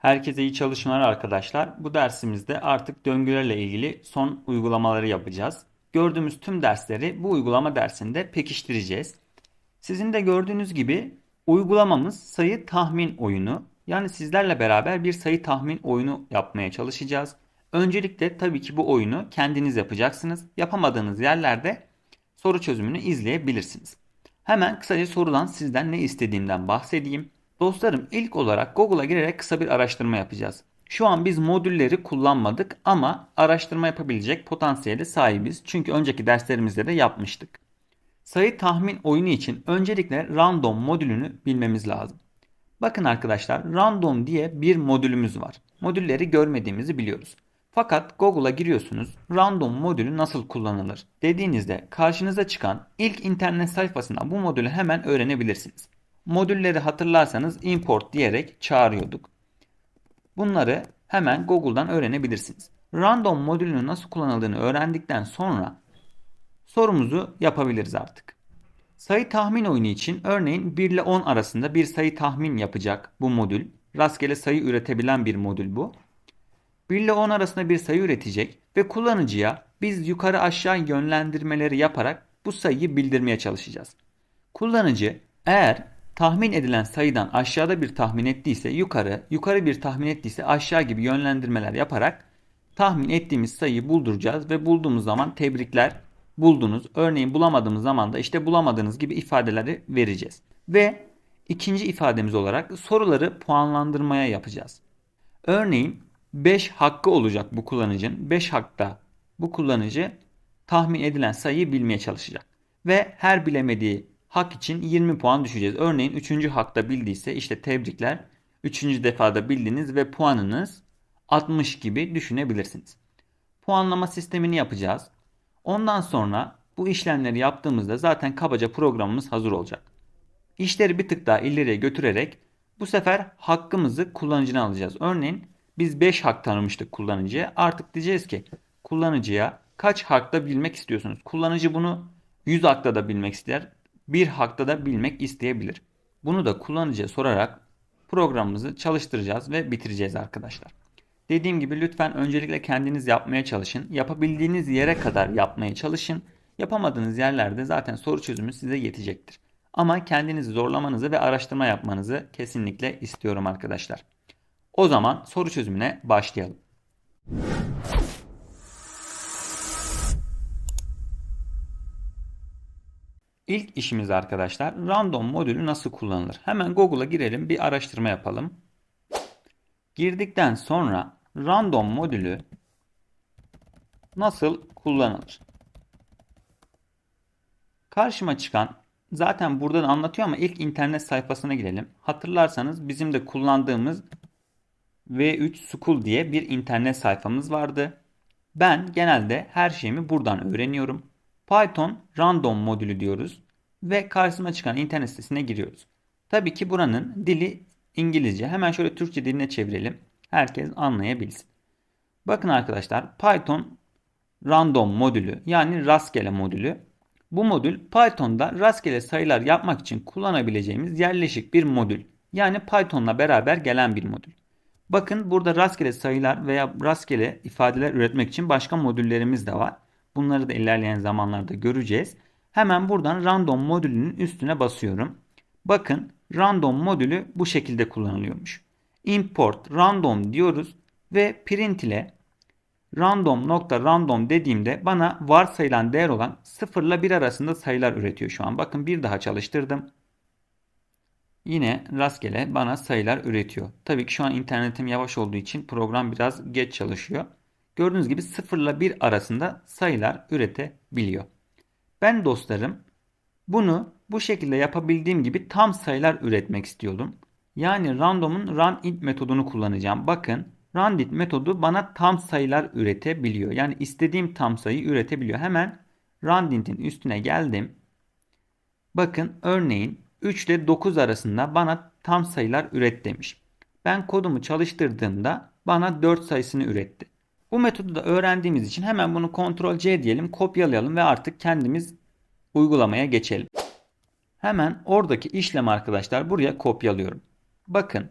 Herkese iyi çalışmalar arkadaşlar. Bu dersimizde artık döngülerle ilgili son uygulamaları yapacağız. Gördüğümüz tüm dersleri bu uygulama dersinde pekiştireceğiz. Sizin de gördüğünüz gibi uygulamamız sayı tahmin oyunu. Yani sizlerle beraber bir sayı tahmin oyunu yapmaya çalışacağız. Öncelikle tabii ki bu oyunu kendiniz yapacaksınız. Yapamadığınız yerlerde soru çözümünü izleyebilirsiniz. Hemen kısaca sorulan sizden ne istediğimden bahsedeyim. Dostlarım ilk olarak Google'a girerek kısa bir araştırma yapacağız. Şu an biz modülleri kullanmadık ama araştırma yapabilecek potansiyele sahibiz. Çünkü önceki derslerimizde de yapmıştık. Sayı tahmin oyunu için öncelikle random modülünü bilmemiz lazım. Bakın arkadaşlar random diye bir modülümüz var. Modülleri görmediğimizi biliyoruz. Fakat Google'a giriyorsunuz. Random modülü nasıl kullanılır dediğinizde karşınıza çıkan ilk internet sayfasından bu modülü hemen öğrenebilirsiniz. Modülleri hatırlarsanız import diyerek çağırıyorduk. Bunları hemen Google'dan öğrenebilirsiniz. Random modülünün nasıl kullanıldığını öğrendikten sonra sorumuzu yapabiliriz artık. Sayı tahmin oyunu için örneğin 1 ile 10 arasında bir sayı tahmin yapacak bu modül. Rastgele sayı üretebilen bir modül bu. 1 ile 10 arasında bir sayı üretecek ve kullanıcıya biz yukarı aşağı yönlendirmeleri yaparak bu sayıyı bildirmeye çalışacağız. Kullanıcı eğer tahmin edilen sayıdan aşağıda bir tahmin ettiyse yukarı, yukarı bir tahmin ettiyse aşağı gibi yönlendirmeler yaparak tahmin ettiğimiz sayıyı bulduracağız ve bulduğumuz zaman tebrikler buldunuz. Örneğin bulamadığımız zaman da işte bulamadığınız gibi ifadeleri vereceğiz. Ve ikinci ifademiz olarak soruları puanlandırmaya yapacağız. Örneğin 5 hakkı olacak bu kullanıcının. 5 hakta bu kullanıcı tahmin edilen sayıyı bilmeye çalışacak. Ve her bilemediği hak için 20 puan düşeceğiz. Örneğin 3. hakta bildiyse işte tebrikler. 3. defada bildiniz ve puanınız 60 gibi düşünebilirsiniz. Puanlama sistemini yapacağız. Ondan sonra bu işlemleri yaptığımızda zaten kabaca programımız hazır olacak. İşleri bir tık daha ileriye götürerek bu sefer hakkımızı kullanıcıdan alacağız. Örneğin biz 5 hak tanımıştık kullanıcıya. Artık diyeceğiz ki kullanıcıya kaç hakta bilmek istiyorsunuz? Kullanıcı bunu 100 hakta da bilmek ister. Bir hakta da bilmek isteyebilir. Bunu da kullanıcıya sorarak programımızı çalıştıracağız ve bitireceğiz arkadaşlar. Dediğim gibi lütfen öncelikle kendiniz yapmaya çalışın. Yapabildiğiniz yere kadar yapmaya çalışın. Yapamadığınız yerlerde zaten soru çözümü size yetecektir. Ama kendinizi zorlamanızı ve araştırma yapmanızı kesinlikle istiyorum arkadaşlar. O zaman soru çözümüne başlayalım. İlk işimiz arkadaşlar random modülü nasıl kullanılır? Hemen Google'a girelim bir araştırma yapalım. Girdikten sonra random modülü nasıl kullanılır? Karşıma çıkan zaten burada da anlatıyor ama ilk internet sayfasına girelim. Hatırlarsanız bizim de kullandığımız V3 School diye bir internet sayfamız vardı. Ben genelde her şeyimi buradan öğreniyorum. Python random modülü diyoruz ve karşıma çıkan internet sitesine giriyoruz. Tabii ki buranın dili İngilizce. Hemen şöyle Türkçe diline çevirelim. Herkes anlayabilsin. Bakın arkadaşlar Python random modülü yani rastgele modülü. Bu modül Python'da rastgele sayılar yapmak için kullanabileceğimiz yerleşik bir modül. Yani Python'la beraber gelen bir modül. Bakın burada rastgele sayılar veya rastgele ifadeler üretmek için başka modüllerimiz de var. Bunları da ilerleyen zamanlarda göreceğiz. Hemen buradan random modülünün üstüne basıyorum. Bakın random modülü bu şekilde kullanılıyormuş. Import random diyoruz ve print ile random nokta random dediğimde bana varsayılan değer olan 0 ile 1 arasında sayılar üretiyor şu an. Bakın bir daha çalıştırdım. Yine rastgele bana sayılar üretiyor. Tabii ki şu an internetim yavaş olduğu için program biraz geç çalışıyor. Gördüğünüz gibi 0 ile 1 arasında sayılar üretebiliyor. Ben dostlarım bunu bu şekilde yapabildiğim gibi tam sayılar üretmek istiyordum. Yani random'un run metodunu kullanacağım. Bakın run metodu bana tam sayılar üretebiliyor. Yani istediğim tam sayı üretebiliyor. Hemen run üstüne geldim. Bakın örneğin 3 ile 9 arasında bana tam sayılar üret demiş. Ben kodumu çalıştırdığımda bana 4 sayısını üretti. Bu metodu da öğrendiğimiz için hemen bunu Ctrl C diyelim, kopyalayalım ve artık kendimiz uygulamaya geçelim. Hemen oradaki işlem arkadaşlar buraya kopyalıyorum. Bakın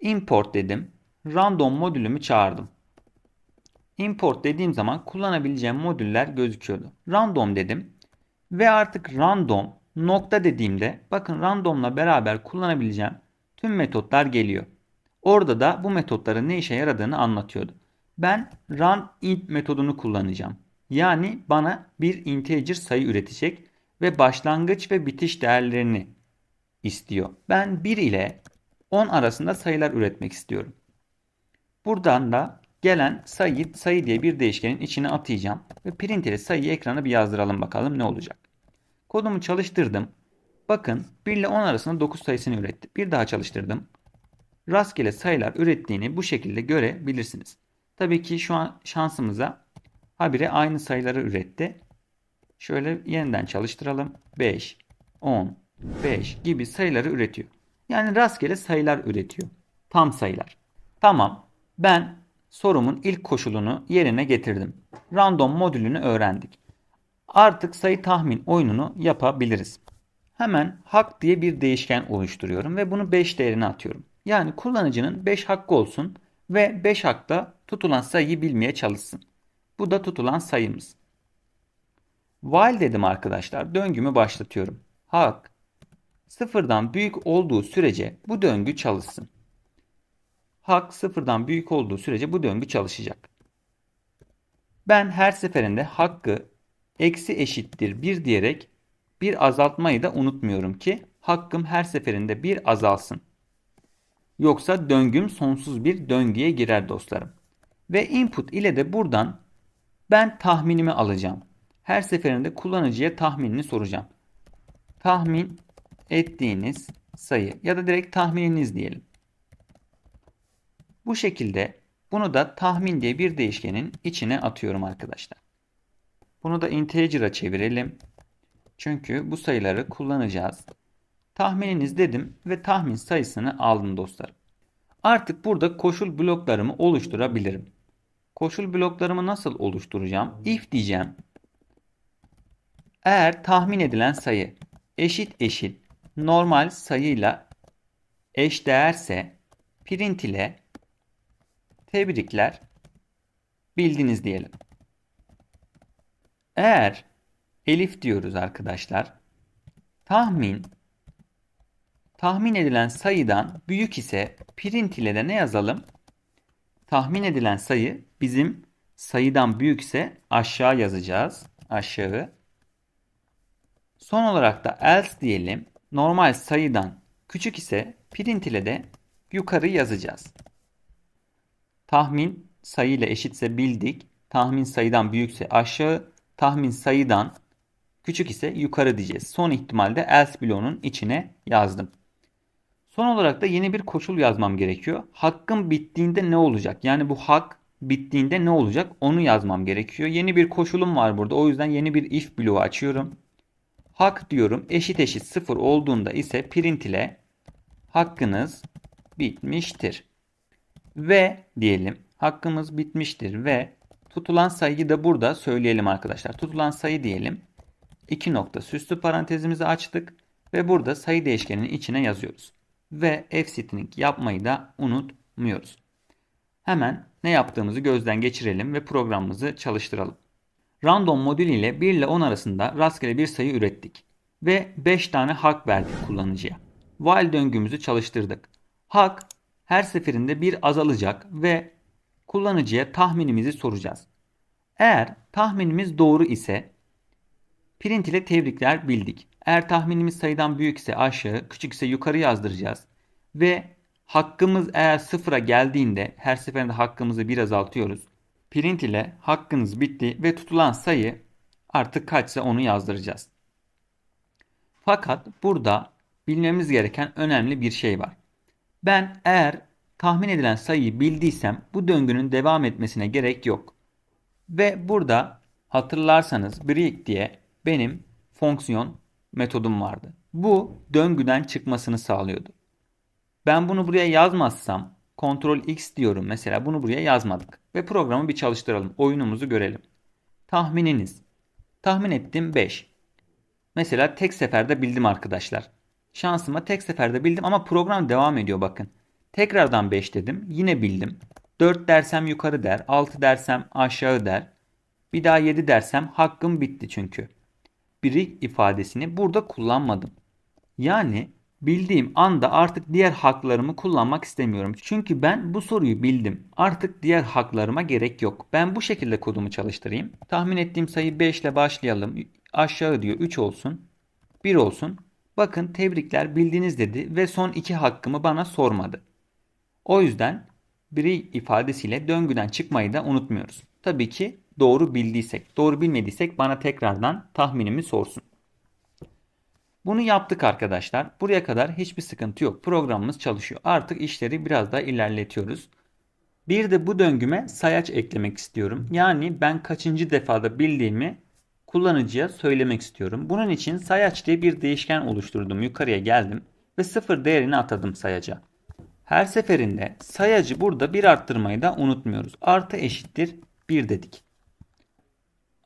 import dedim. random modülümü çağırdım. Import dediğim zaman kullanabileceğim modüller gözüküyordu. Random dedim ve artık random nokta dediğimde bakın randomla beraber kullanabileceğim tüm metotlar geliyor. Orada da bu metotların ne işe yaradığını anlatıyordu. Ben run int metodunu kullanacağım. Yani bana bir integer sayı üretecek ve başlangıç ve bitiş değerlerini istiyor. Ben 1 ile 10 arasında sayılar üretmek istiyorum. Buradan da gelen sayı sayı diye bir değişkenin içine atayacağım ve print ile sayıyı ekrana bir yazdıralım bakalım ne olacak. Kodumu çalıştırdım. Bakın 1 ile 10 arasında 9 sayısını üretti. Bir daha çalıştırdım. Rastgele sayılar ürettiğini bu şekilde görebilirsiniz. Tabii ki şu an şansımıza habire aynı sayıları üretti. Şöyle yeniden çalıştıralım. 5, 10, 5 gibi sayıları üretiyor. Yani rastgele sayılar üretiyor. Tam sayılar. Tamam. Ben sorumun ilk koşulunu yerine getirdim. Random modülünü öğrendik. Artık sayı tahmin oyununu yapabiliriz. Hemen hak diye bir değişken oluşturuyorum ve bunu 5 değerine atıyorum. Yani kullanıcının 5 hakkı olsun ve 5 hakta tutulan sayıyı bilmeye çalışsın. Bu da tutulan sayımız. While dedim arkadaşlar. Döngümü başlatıyorum. Hak sıfırdan büyük olduğu sürece bu döngü çalışsın. Hak sıfırdan büyük olduğu sürece bu döngü çalışacak. Ben her seferinde hakkı eksi eşittir 1 diyerek bir azaltmayı da unutmuyorum ki hakkım her seferinde bir azalsın. Yoksa döngüm sonsuz bir döngüye girer dostlarım. Ve input ile de buradan ben tahminimi alacağım. Her seferinde kullanıcıya tahminini soracağım. Tahmin ettiğiniz sayı ya da direkt tahmininiz diyelim. Bu şekilde bunu da tahmin diye bir değişkenin içine atıyorum arkadaşlar. Bunu da integer'a çevirelim. Çünkü bu sayıları kullanacağız. Tahmininiz dedim ve tahmin sayısını aldım dostlarım. Artık burada koşul bloklarımı oluşturabilirim. Koşul bloklarımı nasıl oluşturacağım? If diyeceğim. Eğer tahmin edilen sayı eşit eşit normal sayıyla eş değerse print ile tebrikler bildiniz diyelim. Eğer elif diyoruz arkadaşlar. Tahmin tahmin edilen sayıdan büyük ise print ile de ne yazalım? Tahmin edilen sayı bizim sayıdan büyükse aşağı yazacağız. Aşağı. Son olarak da else diyelim. Normal sayıdan küçük ise print ile de yukarı yazacağız. Tahmin sayı ile eşitse bildik. Tahmin sayıdan büyükse aşağı. Tahmin sayıdan küçük ise yukarı diyeceğiz. Son ihtimalde else bloğunun içine yazdım. Son olarak da yeni bir koşul yazmam gerekiyor. Hakkım bittiğinde ne olacak? Yani bu hak bittiğinde ne olacak? Onu yazmam gerekiyor. Yeni bir koşulum var burada. O yüzden yeni bir if bloğu açıyorum. Hak diyorum eşit eşit sıfır olduğunda ise print ile hakkınız bitmiştir. Ve diyelim hakkımız bitmiştir ve tutulan sayıyı da burada söyleyelim arkadaşlar. Tutulan sayı diyelim. 2 nokta süslü parantezimizi açtık ve burada sayı değişkeninin içine yazıyoruz. Ve f-string yapmayı da unutmuyoruz. Hemen ne yaptığımızı gözden geçirelim ve programımızı çalıştıralım. Random modül ile 1 ile 10 arasında rastgele bir sayı ürettik. Ve 5 tane hak verdik kullanıcıya. While döngümüzü çalıştırdık. Hak her seferinde bir azalacak ve kullanıcıya tahminimizi soracağız. Eğer tahminimiz doğru ise print ile tebrikler bildik. Eğer tahminimiz sayıdan büyük ise aşağı, küçük ise yukarı yazdıracağız. Ve hakkımız eğer sıfıra geldiğinde her seferinde hakkımızı bir azaltıyoruz. Print ile hakkınız bitti ve tutulan sayı artık kaçsa onu yazdıracağız. Fakat burada bilmemiz gereken önemli bir şey var. Ben eğer tahmin edilen sayıyı bildiysem bu döngünün devam etmesine gerek yok. Ve burada hatırlarsanız break diye benim fonksiyon metodum vardı. Bu döngüden çıkmasını sağlıyordu. Ben bunu buraya yazmazsam Ctrl X diyorum mesela bunu buraya yazmadık. Ve programı bir çalıştıralım. Oyunumuzu görelim. Tahmininiz. Tahmin ettim 5. Mesela tek seferde bildim arkadaşlar. Şansıma tek seferde bildim ama program devam ediyor bakın. Tekrardan 5 dedim. Yine bildim. 4 dersem yukarı der. 6 dersem aşağı der. Bir daha 7 dersem hakkım bitti çünkü. Biri ifadesini burada kullanmadım. Yani bildiğim anda artık diğer haklarımı kullanmak istemiyorum. Çünkü ben bu soruyu bildim. Artık diğer haklarıma gerek yok. Ben bu şekilde kodumu çalıştırayım. Tahmin ettiğim sayı 5 ile başlayalım. Aşağı diyor 3 olsun. 1 olsun. Bakın tebrikler bildiniz dedi ve son iki hakkımı bana sormadı. O yüzden biri ifadesiyle döngüden çıkmayı da unutmuyoruz. Tabii ki doğru bildiysek, doğru bilmediysek bana tekrardan tahminimi sorsun. Bunu yaptık arkadaşlar. Buraya kadar hiçbir sıkıntı yok. Programımız çalışıyor. Artık işleri biraz daha ilerletiyoruz. Bir de bu döngüme sayaç eklemek istiyorum. Yani ben kaçıncı defada bildiğimi kullanıcıya söylemek istiyorum. Bunun için sayaç diye bir değişken oluşturdum. Yukarıya geldim ve sıfır değerini atadım sayaca. Her seferinde sayacı burada bir arttırmayı da unutmuyoruz. Artı eşittir 1 dedik.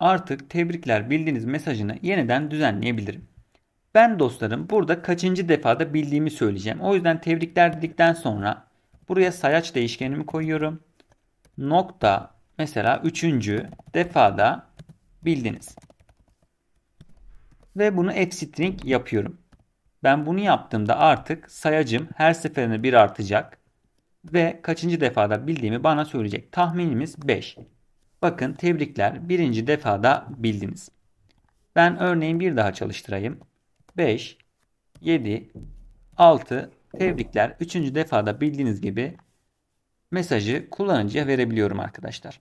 Artık tebrikler bildiğiniz mesajını yeniden düzenleyebilirim. Ben dostlarım burada kaçıncı defada bildiğimi söyleyeceğim. O yüzden tebrikler dedikten sonra buraya sayaç değişkenimi koyuyorum. Nokta mesela üçüncü defada bildiniz. Ve bunu f-string yapıyorum. Ben bunu yaptığımda artık sayacım her seferinde bir artacak. Ve kaçıncı defada bildiğimi bana söyleyecek. Tahminimiz 5. Bakın tebrikler birinci defada bildiniz. Ben örneğin bir daha çalıştırayım. 5, 7, 6 tebrikler. Üçüncü defada bildiğiniz gibi mesajı kullanıcıya verebiliyorum arkadaşlar.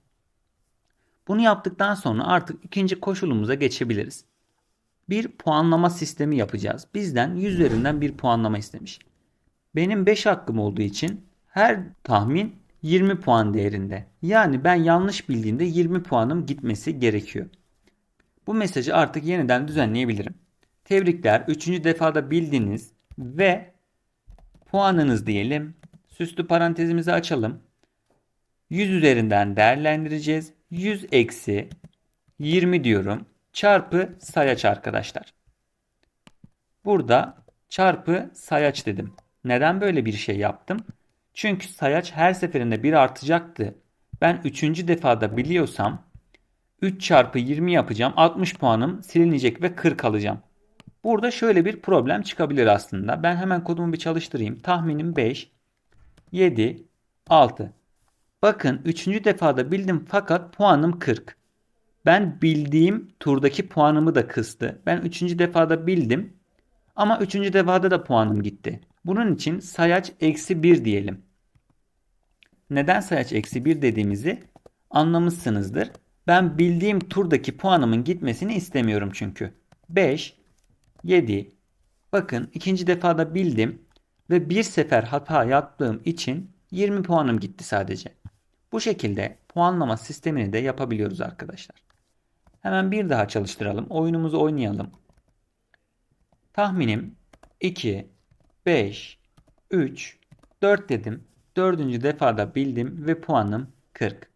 Bunu yaptıktan sonra artık ikinci koşulumuza geçebiliriz. Bir puanlama sistemi yapacağız. Bizden 100 üzerinden bir puanlama istemiş. Benim 5 hakkım olduğu için her tahmin 20 puan değerinde. Yani ben yanlış bildiğimde 20 puanım gitmesi gerekiyor. Bu mesajı artık yeniden düzenleyebilirim. Tebrikler 3. defada bildiniz ve puanınız diyelim. Süslü parantezimizi açalım. 100 üzerinden değerlendireceğiz. 100 eksi 20 diyorum. Çarpı sayaç arkadaşlar. Burada çarpı sayaç dedim. Neden böyle bir şey yaptım? Çünkü sayaç her seferinde bir artacaktı. Ben 3. defada biliyorsam 3 çarpı 20 yapacağım. 60 puanım silinecek ve 40 alacağım. Burada şöyle bir problem çıkabilir aslında. Ben hemen kodumu bir çalıştırayım. Tahminim 5, 7, 6. Bakın 3. defada bildim fakat puanım 40. Ben bildiğim turdaki puanımı da kıstı. Ben 3. defada bildim ama 3. defada da puanım gitti. Bunun için sayaç eksi 1 diyelim. Neden sayaç eksi 1 dediğimizi anlamışsınızdır. Ben bildiğim turdaki puanımın gitmesini istemiyorum çünkü. 5, 7. Bakın ikinci defada bildim ve bir sefer hata yaptığım için 20 puanım gitti sadece. Bu şekilde puanlama sistemini de yapabiliyoruz arkadaşlar. Hemen bir daha çalıştıralım. Oyunumuzu oynayalım. Tahminim 2, 5, 3, 4 dedim. Dördüncü defada bildim ve puanım 40.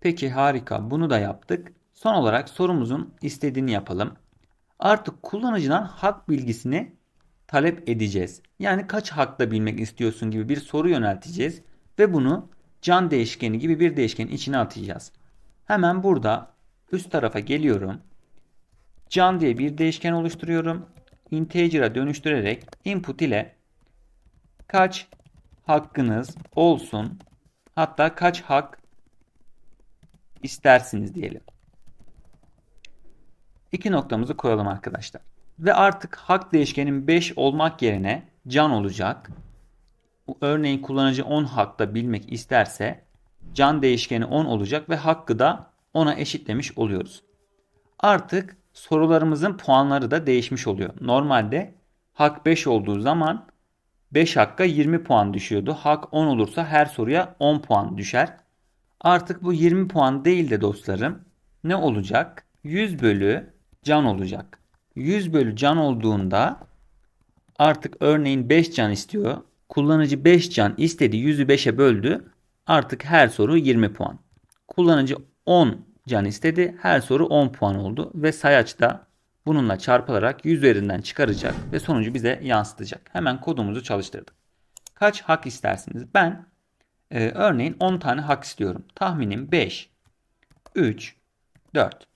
Peki harika bunu da yaptık. Son olarak sorumuzun istediğini yapalım. Artık kullanıcıdan hak bilgisini talep edeceğiz. Yani kaç hakla bilmek istiyorsun gibi bir soru yönelteceğiz ve bunu can değişkeni gibi bir değişkenin içine atacağız. Hemen burada üst tarafa geliyorum. Can diye bir değişken oluşturuyorum. Integer'a dönüştürerek input ile kaç hakkınız olsun hatta kaç hak istersiniz diyelim. İki noktamızı koyalım arkadaşlar. Ve artık hak değişkenin 5 olmak yerine can olacak. Örneğin kullanıcı 10 hakta bilmek isterse can değişkeni 10 olacak ve hakkı da 10'a eşitlemiş oluyoruz. Artık sorularımızın puanları da değişmiş oluyor. Normalde hak 5 olduğu zaman 5 hakka 20 puan düşüyordu. Hak 10 olursa her soruya 10 puan düşer. Artık bu 20 puan değil de dostlarım ne olacak? 100 bölü can olacak. 100 bölü can olduğunda artık örneğin 5 can istiyor. Kullanıcı 5 can istedi 100'ü 5'e böldü. Artık her soru 20 puan. Kullanıcı 10 can istedi. Her soru 10 puan oldu ve sayaç da bununla çarpılarak 100 üzerinden çıkaracak ve sonucu bize yansıtacak. Hemen kodumuzu çalıştırdık. Kaç hak istersiniz? Ben e, örneğin 10 tane hak istiyorum. Tahminim 5, 3, 4.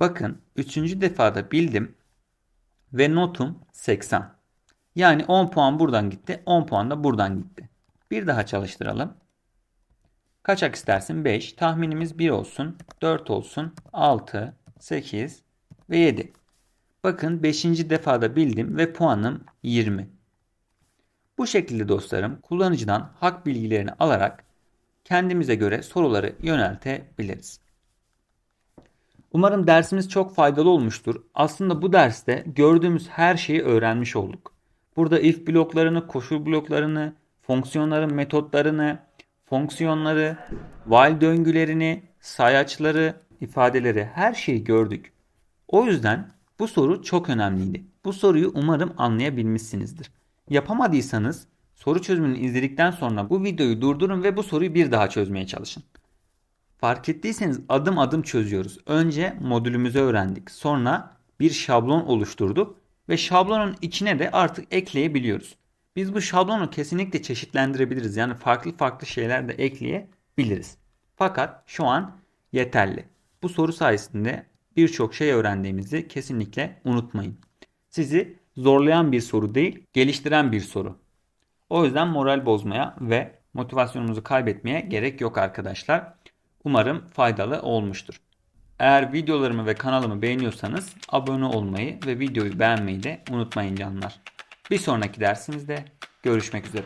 Bakın 3. defada bildim ve notum 80. Yani 10 puan buradan gitti, 10 puan da buradan gitti. Bir daha çalıştıralım. Kaç hak istersin? 5. Tahminimiz 1 olsun, 4 olsun, 6, 8 ve 7. Bakın 5. defada bildim ve puanım 20. Bu şekilde dostlarım kullanıcıdan hak bilgilerini alarak kendimize göre soruları yöneltebiliriz. Umarım dersimiz çok faydalı olmuştur. Aslında bu derste gördüğümüz her şeyi öğrenmiş olduk. Burada if bloklarını, koşul bloklarını, fonksiyonların metotlarını, fonksiyonları, while döngülerini, sayaçları, ifadeleri her şeyi gördük. O yüzden bu soru çok önemliydi. Bu soruyu umarım anlayabilmişsinizdir. Yapamadıysanız soru çözümünü izledikten sonra bu videoyu durdurun ve bu soruyu bir daha çözmeye çalışın. Fark ettiyseniz adım adım çözüyoruz. Önce modülümüzü öğrendik. Sonra bir şablon oluşturduk ve şablonun içine de artık ekleyebiliyoruz. Biz bu şablonu kesinlikle çeşitlendirebiliriz. Yani farklı farklı şeyler de ekleyebiliriz. Fakat şu an yeterli. Bu soru sayesinde birçok şey öğrendiğimizi kesinlikle unutmayın. Sizi zorlayan bir soru değil, geliştiren bir soru. O yüzden moral bozmaya ve motivasyonumuzu kaybetmeye gerek yok arkadaşlar. Umarım faydalı olmuştur. Eğer videolarımı ve kanalımı beğeniyorsanız abone olmayı ve videoyu beğenmeyi de unutmayın canlar. Bir sonraki dersimizde görüşmek üzere.